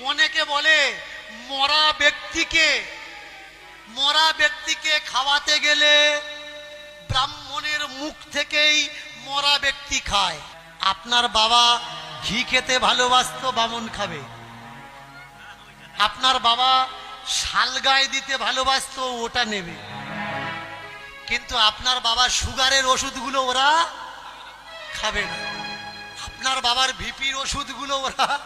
অনেকে বলে, মরা ব্যক্তিকে মরা ব্যক্তিকে খাওয়াতে গেলে ব্রাহ্মণের মুখ থেকেই মরা ব্যক্তি খায়। আপনার বাবা ঘি খেতে ভালোবাসতো, বামন খাবে। আপনার বাবা শালগায় দিতে ভালোবাসতো, ওটা নেবে। কিন্তু আপনার বাবা সুগারের ওষুধগুলো ওরা খাবে না। আপনার বাবার ভিপির ওষুধগুলো ওরা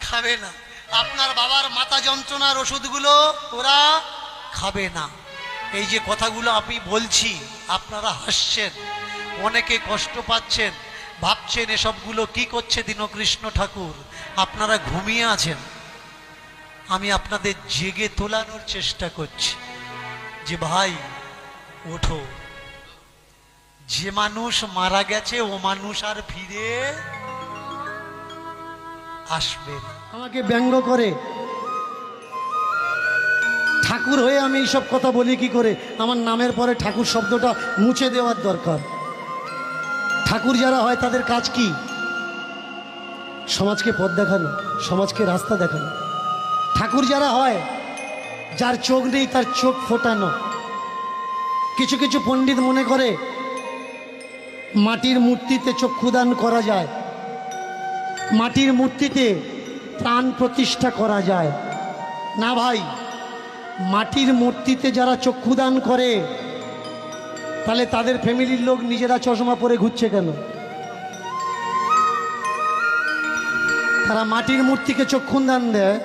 খাবে না। আপনার বাবার মাথা যন্ত্রণার ওষুধগুলো ওরা খাবে না। এই যে কথাগুলো আমি বলছি, আপনারা হাসছেন, অনেকে কষ্ট পাচ্ছেন, ভাবছেন এসবগুলো কি করছে দীনকৃষ্ণ ঠাকুর, আপনারা ঘুমিয়ে আছেন। আমি আপনাদের জেগে তোলানোর চেষ্টা করছি যে ভাই, ওঠো। যে মানুষ মারা গেছে, ও মানুষ আর ফিরে আসবে না। আমাকে ব্যঙ্গ করে। ঠাকুর হয়ে আমি এইসব কথা বলি কি করে? আমার নামের পরে ঠাকুর শব্দটা মুছে দেওয়ার দরকার। ঠাকুর যারা হয় তাদের কাজ কি? সমাজকে পথ দেখানো, সমাজকে রাস্তা দেখানো। ঠাকুর যারা হয়, যার চোখ নেই তার চোখ ফোটানো। কিছু কিছু পণ্ডিত মনে করে, মাটির মূর্তিতে চক্ষুদান করা যায়। মাটির মূর্তিতে প্রাণ প্রতিষ্ঠা করা যায়। না ভাই, মাটির মূর্তিতে যারা চক্ষুদান করে, তাহলে তাদের ফ্যামিলির লোক নিজেরা চশমা পরে ঘুরছে কেন? তারা মাটির মূর্তিকে চক্ষুদান দেয়,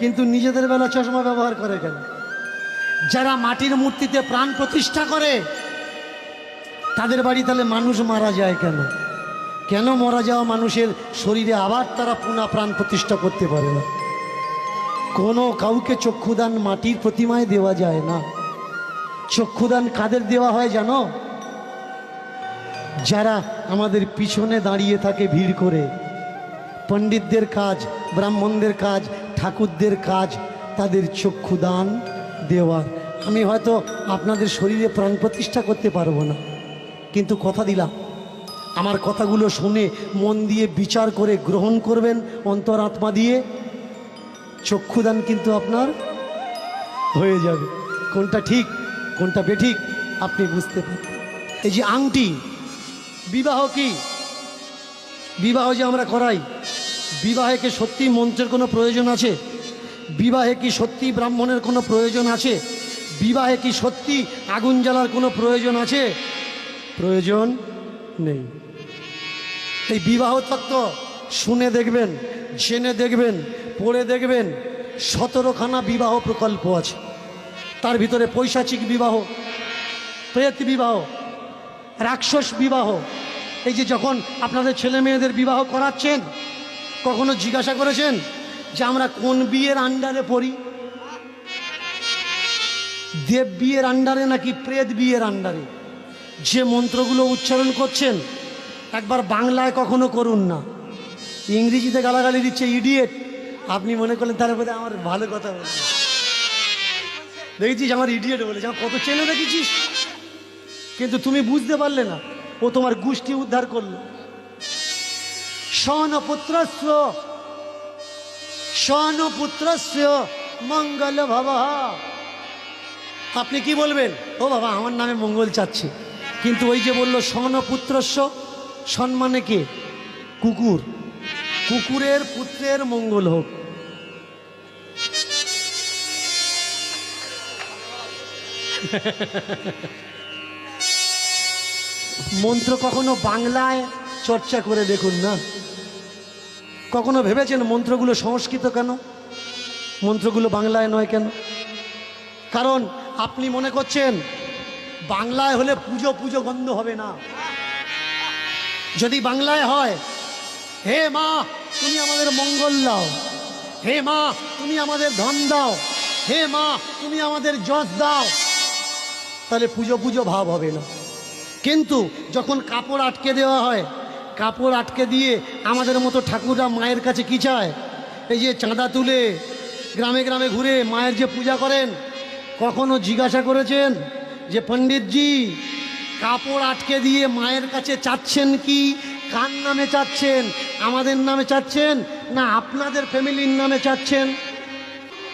কিন্তু নিজেদের বেলা চশমা ব্যবহার করে কেন? যারা মাটির মূর্তিতে প্রাণ প্রতিষ্ঠা করে, তাদের বাড়ি তাহলে মানুষ মারা যায় কেন? কেন মরা যাওয়া মানুষের শরীরে আবার তারা পুনা প্রাণ প্রতিষ্ঠা করতে পারে না? কোনো কাউকে চক্ষুদান মাটির প্রতিমায় দেওয়া যায় না। চক্ষুদান কাদের দেওয়া হয় জানো? যারা আমাদের পিছনে দাঁড়িয়ে থাকে ভিড় করে। পণ্ডিতদের কাজ, ব্রাহ্মণদের কাজ, ঠাকুরদের কাজ, তাদের চক্ষুদান দেওয়ার আমি হয়তো আপনাদের শরীরে প্রাণ প্রতিষ্ঠা করতে পারব না। কিন্তু কথা দিলাম। আমার কথাগুলো শুনে মন দিয়ে বিচার করে গ্রহণ করবেন অন্তরাত্মা দিয়ে। চক্ষুদান কিন্তু আপনার হয়ে যাবে। কোনটা ঠিক, কোনটা বেঠিক, আপনি বুঝতে পারবেন। এই যে আংটি, বিবাহ কি? বিবাহ যে আমরা করাই, বিবাহে কি সত্যি মন্ত্রের কোনো প্রয়োজন আছে? বিবাহে কি সত্যি ব্রাহ্মণের কোনো প্রয়োজন আছে? বিবাহে কি সত্যি আগুন জ্বালার কোনো প্রয়োজন আছে? প্রয়োজন নেই। এই বিবাহ তত্ত্ব শুনে দেখবেন, জেনে দেখবেন, পড়ে দেখবেন, সতেরোখানা বিবাহ প্রকল্প আছে। তার ভিতরে পৈশাচিক বিবাহ, প্রেত বিবাহ, রাক্ষস বিবাহ। এই যে যখন আপনাদের ছেলে মেয়েদের বিবাহ করাচ্ছেন, কখনো জিজ্ঞাসা করেছেন যে আমরা কোন বিয়ের আন্ডারে পড়ি? দেব বিয়ের আন্ডারে নাকি প্রেত বিয়ের আন্ডারে যে মন্ত্রগুলো উচ্চারণ করছেন একবার বাংলায় কখনো করুন না। ইংরেজিতে গালাগালি দিচ্ছে ইডিয়েট আপনি মনে করলেন তার মধ্যে আমার ভালো কথা বলছে। দেখেছিস আমার ইডিয়েট বলেছে, আমার কত চেনে দেখেছিস কিন্তু তুমি বুঝতে পারলে না, ও তোমার গোষ্ঠী উদ্ধার করল। সনপুত্রস্য সনপুত্রস্য মঙ্গল ভাবা। আপনি কি বলবেন? ও বাবা, আমার নামে মঙ্গল চাচ্ছে। কিন্তু ওই যে বলল সনপুত্রস্য সম্মানে কে? কুকুর। কুকুরের পুত্রের মঙ্গল হোক। মন্ত্র কখনো বাংলায় চর্চা করে দেখুন না? কখনো ভেবেছেন মন্ত্রগুলো সংস্কৃত কেন? মন্ত্রগুলো বাংলায় নয় কেন? কারণ আপনি মনে করছেন, বাংলায় হলে পুজো পুজো গন্ধ হবে না। যদি বাংলায় হয়, হে মা, তুমি আমাদের মঙ্গল দাও। হে মা, তুমি আমাদের ধন দাও। হে মা, তুমি আমাদের যশ দাও। তাহলে পুজো পুজো ভাব হবে না। কিন্তু যখন কাপড় আটকে দেওয়া হয়, কাপড় আটকে দিয়ে আমাদের মতো ঠাকুররা মায়ের কাছে কী চায়? এই যে চাঁদা তুলে গ্রামে গ্রামে ঘুরে মায়ের যে পূজা করেন, কখনো জিজ্ঞাসা করেছেন যে, পণ্ডিতজি কাপড় আটকে দিয়ে মায়ের কাছে চাচ্ছেন কি? কার নামে চাচ্ছেন? আমাদের নামে চাচ্ছেন? না, আপনাদের ফ্যামিলির নামে চাচ্ছেন?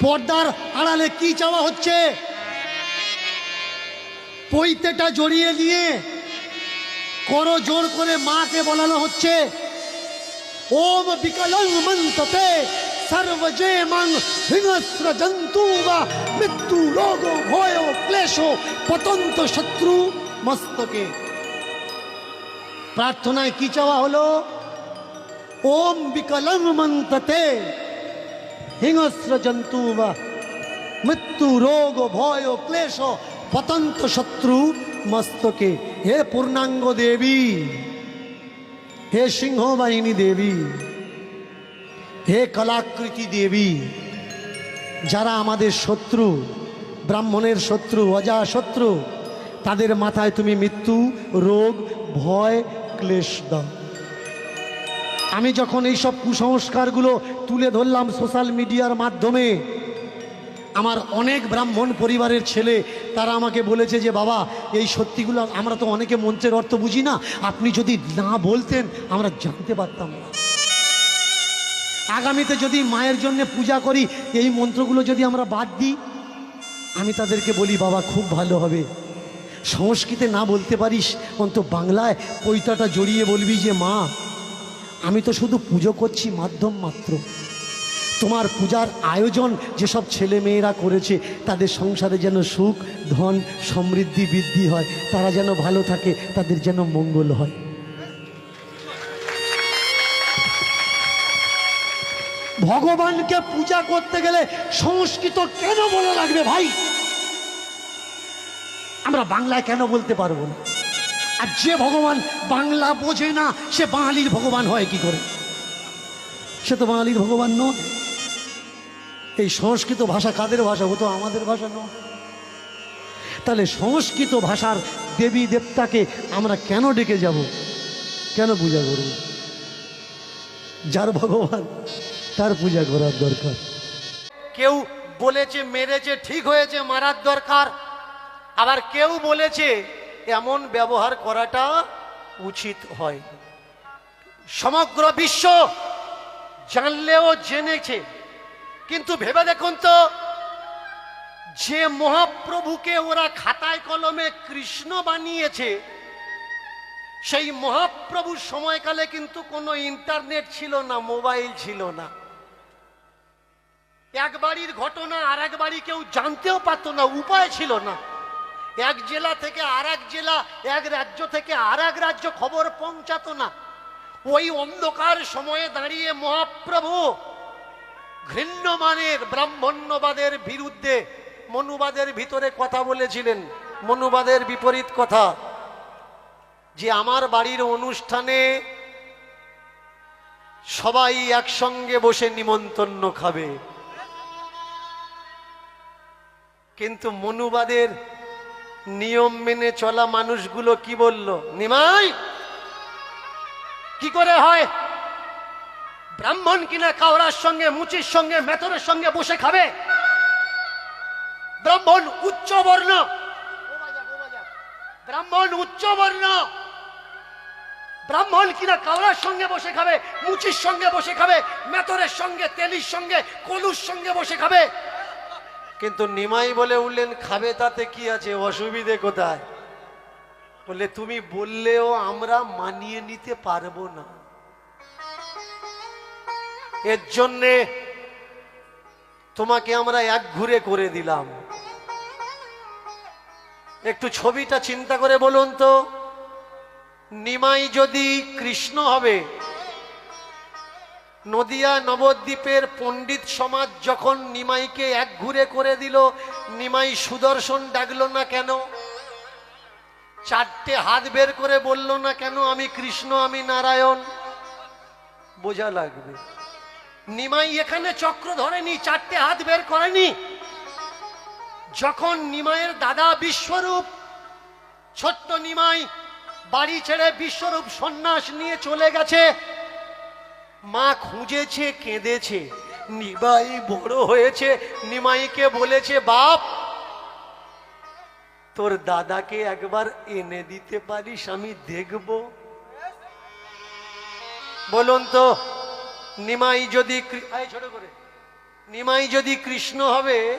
পর্দার আড়ালে কি চাওয়া হচ্ছে? পৈতেটা জড়িয়ে নিয়ে করো জোর করে মাকে বলানো হচ্ছে। ওম বিকলং মন্ততে সর্বজে মং হিংস্র জন্তু বা মৃত্যু রোগ ভয় ক্লেশ পতন্ত শত্রু। মস্তকে। প্রার্থনায় কি চাওয়া হলো? ওম বিকলং মন্ততে হিংস্র জন্তু বা মৃত্যু, রোগ, ভয় ক্লেশ, পতন্ত শত্রু মস্তকে। হে পূর্ণাঙ্গ দেবী, হে সিংহবাহিনী দেবী, হে কলাকৃতি দেবী, যারা আমাদের শত্রু, ব্রাহ্মণের শত্রু অজা শত্রু তাদের মাথায় তুমি মৃত্যু, রোগ, ভয়, ক্লেশ দাও। আমি যখন এইসব কুসংস্কারগুলো তুলে ধরলাম সোশ্যাল মিডিয়ার মাধ্যমে, আমার অনেক ব্রাহ্মণ পরিবারের ছেলে, তারা আমাকে বলেছে যে, বাবা, এই সত্যিগুলো আমরা তো অনেকে মন্ত্রের অর্থ বুঝি না। আপনি যদি না বলতেন, আমরা জানতে পারতাম না। আগামীতে যদি মায়ের জন্য পূজা করি, এই মন্ত্রগুলো যদি আমরা বাদ দিই, আমি তাদেরকে বলি, বাবা, খুব ভালো হবে। সংস্কৃতে না বলতে পারিস অন্ত বাংলায় পৈতাটা জড়িয়ে বলবি যে, মা, আমি তো শুধু পুজো করছি মাধ্যম মাত্র। তোমার পূজার আয়োজন যেসব ছেলে মেয়েরা করেছে, তাদের সংসারে যেন সুখ, ধন, সমৃদ্ধি, বৃদ্ধি হয়, তারা যেন ভালো থাকে, তাদের যেন মঙ্গল হয়। ভগবানকে পূজা করতে গেলে সংস্কৃত কেন বলা লাগবে ভাই? আমরা বাংলায় কেন বলতে পারব না? আর যে ভগবান বাংলা বোঝে না, সে বাঙালির ভগবান হয় কি করে? সে তো বাঙালির ভগবান নয়। এই সংস্কৃত ভাষা কাদের ভাষা? ও তো আমাদের ভাষা নয়। তাহলে সংস্কৃত ভাষার দেবী দেবতাকে আমরা কেন ডেকে যাব? কেন পূজা করব? যার ভগবান, তার পূজা করার দরকার। কেউ বলেছে, মেরেছে, ঠিক হয়েছে, মারার দরকার। আবার কেউ বলেছে, এমন ব্যবহার করাটা উচিত হয় সমগ্র বিশ্ব জানলেও জেনেছে। কিন্তু ভেবে দেখুন তো, যে মহাপ্রভুকে ওরা খাতায় কলমে কৃষ্ণ বানিয়েছে, সেই মহাপ্রভুর সময়কালে কিন্তু কোনো ইন্টারনেট ছিল না, মোবাইল ছিল না। এক বাড়ির ঘটনা আর এক বাড়ি কেউ জানতেও পারতো না, উপায় ছিল না। এক জেলা থেকে আর জেলা, এক রাজ্য থেকে আর রাজ্য খবর পৌঁছাতো না। ওই অন্ধকার সময়ে দাঁড়িয়ে মহাপ্রভু ঘৃণ্যমানের ব্রাহ্মণ্যবাদের বিরুদ্ধে মনুবাদের ভিতরে কথা বলেছিলেন। মনুবাদের বিপরীত কথা, যে আমার বাড়ির অনুষ্ঠানে সবাই একসঙ্গে বসে নিমন্তন্ন খাবে। কিন্তু মনুবাদের নিয়ম মেনে চলা মানুষগুলো কি বলল? নিমাই, কি করে হয়? ব্রাহ্মণ কিনা কাওড়ার সঙ্গে, মুচির সঙ্গে, মেথরের সঙ্গে বসে খাবে? ব্রাহ্মণ উচ্চ বর্ণ। ব্রাহ্মণ উচ্চ বর্ণ। ব্রাহ্মণ কিনা কাওড়ার সঙ্গে বসে খাবে, মুচির সঙ্গে বসে খাবে, মেথরের সঙ্গে, তেলির সঙ্গে, কলুর সঙ্গে বসে খাবে? কিন্তু নিমাই বলে উঠলেন, খাবে তাতে কি আছে? অসুবিধে কোথায়? বলে তুমি বললেও আমরা মানিয়ে নিতে পারব না। এর জন্যে তোমাকে আমরা এক ঘুরে করে দিলাম। একটু ছবিটা চিন্তা করে বলুন তো। নিমাই যদি কৃষ্ণ হবে নদিয়া নবদ্বীপের পণ্ডিত সমাজ যখন নিমাইকে এক ঘুরে করে দিল, নিমাই সুদর্শন ডাকলো না কেন? চারটে হাত বের করে বলল না কেন, আমি কৃষ্ণ, আমি নারায়ণ? বোঝা লাগবে। নিমাই এখানে চক্র ধরেনি, চারটে হাত বের করেনি। যখন নিমাইয়ের দাদা বিশ্বরূপ, ছোট্ট নিমাই বাড়ি ছেড়ে বিশ্বরূপ সন্ন্যাস নিয়ে চলে গেছে মা খুঁজেছে, কেঁদেছে। নিমাই বড় হয়েছে, নিমাইকে বলেছে, বাপ, তোর দাদাকে একবার এনে দিতে পারিস, আমি দেখব। বলুন তো, নিমাই যদি ছোট করে, নিমাই যদি কৃষ্ণ হবে,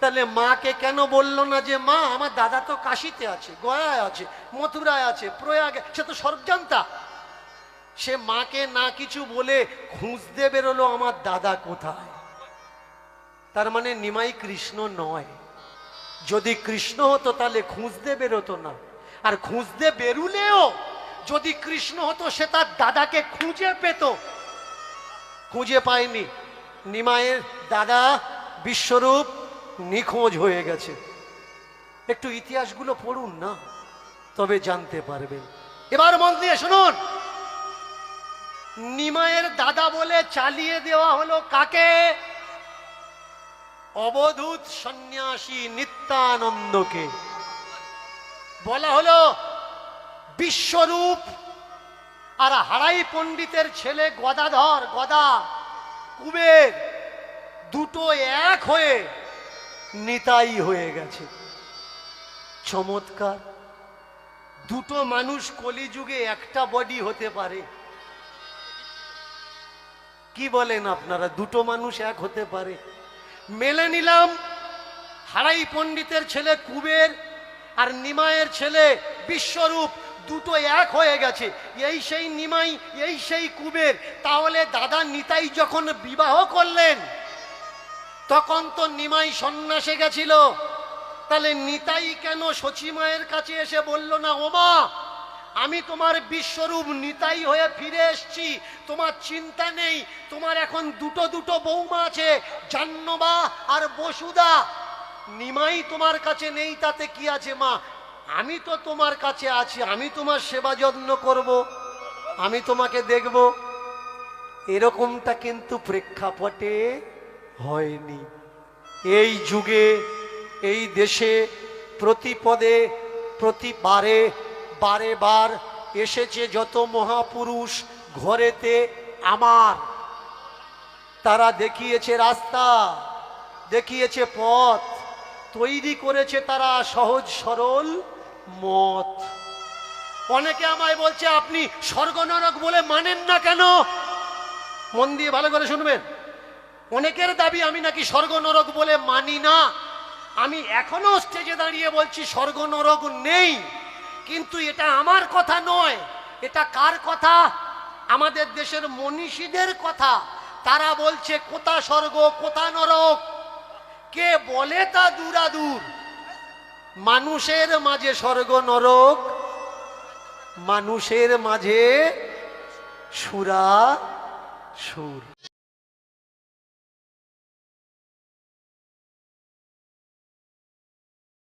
তাহলে মাকে কেন বলল না যে, মা, আমার দাদা তো কাশিতে আছে, গয়ায় আছে, মথুরায় আছে, প্রয়াগে, সে তো সব জানতা সে মাকে না কিছু বলে খুঁজতে বেরোলো আমার দাদা কোথায়? তার মানে নিমাই কৃষ্ণ নয়। যদি কৃষ্ণ হতো তাহলে খুঁজতে বেরোতো না। আর খুঁজতে বেরুলেও যদি কৃষ্ণ হতো সে তার দাদাকে খুঁজে পেত। খুঁজে পায়নি। নিমায়ের দাদা বিশ্বরূপ নিখোঁজ হয়ে গেছে। একটু ইতিহাসগুলো পড়ুন না, তবে জানতে পারবেন। এবার মন দিয়ে শুনুন। নিমায়ের দাদা বলে চালিয়ে দেওয়া হলো কাকে? অবধূত সন্ন্যাসী নিত্যানন্দকে। বলা হলো, বিশ্বরূপ আর হারাই পণ্ডিতের ছেলে গদাধর, গদা, কুবের দুটো এক হয়ে নিতাই হয়ে গেছে। চমৎকার। দুটো মানুষ কলিযুগে একটা বডি হতে পারে। কি বলেন আপনারা? দুটো মানুষ এক হতে পারে। মেলে নিলাম হারাই পণ্ডিতের ছেলে কুবের আর নিমায়ের ছেলে বিশ্বরূপ। দুটো এক হয়ে গেছে। এই সেই নিমাই, এই সেই কুবের। তাহলে দাদা নিতাই যখন বিবাহ করলেন, তখন তো নিমাই সন্ন্যাসে গেছিল। তাহলে নিতাই কেন সচিমায়ের কাছে এসে বলল, না, ওমা আমি তোমার বিশ্বরূপ নিতাই হয়ে ফিরে এসছি। তোমার চিন্তা নেই। তোমার এখন দুটো দুটো বৌমা আছে, জাহ্নবা আর বসুদা নিমাই তোমার কাছে নেই, তাতে কি আছে মা? আমি তো তোমার কাছে আছি, আমি তোমার সেবা যত্ন করব, আমি তোমাকে দেখব। এরকমটা কিন্তু প্রেক্ষাপটে হয়নি। এই যুগে, এই দেশে প্রতি পদে প্রতি বারে বারে এসেছে যত মহাপুরুষ ঘরেতে আমার। তারা দেখিয়েছে রাস্তা, দেখিয়েছে পথ, তৈরি করেছে তারা সহজ সরল মত। অনেকে আমায় বলছে, আপনি স্বর্গ নরক বলে মানেন না কেন? মন দিয়ে ভালো করে শুনবেন। অনেকের দাবি, আমি নাকি স্বর্গ নরক বলে মানি না। আমি এখনও স্টেজে দাঁড়িয়ে বলছি স্বর্গ নরক নেই। কিন্তু এটা আমার কথা নয়। এটা কার কথা? আমাদের দেশের মনীষীদের কথা। তারা বলছে, কোথা স্বর্গ, কোথা নরক? কে বলে তা দূরাদূর? মানুষের মাঝে স্বর্গ নরক, মানুষের মাঝে সুরা সুর।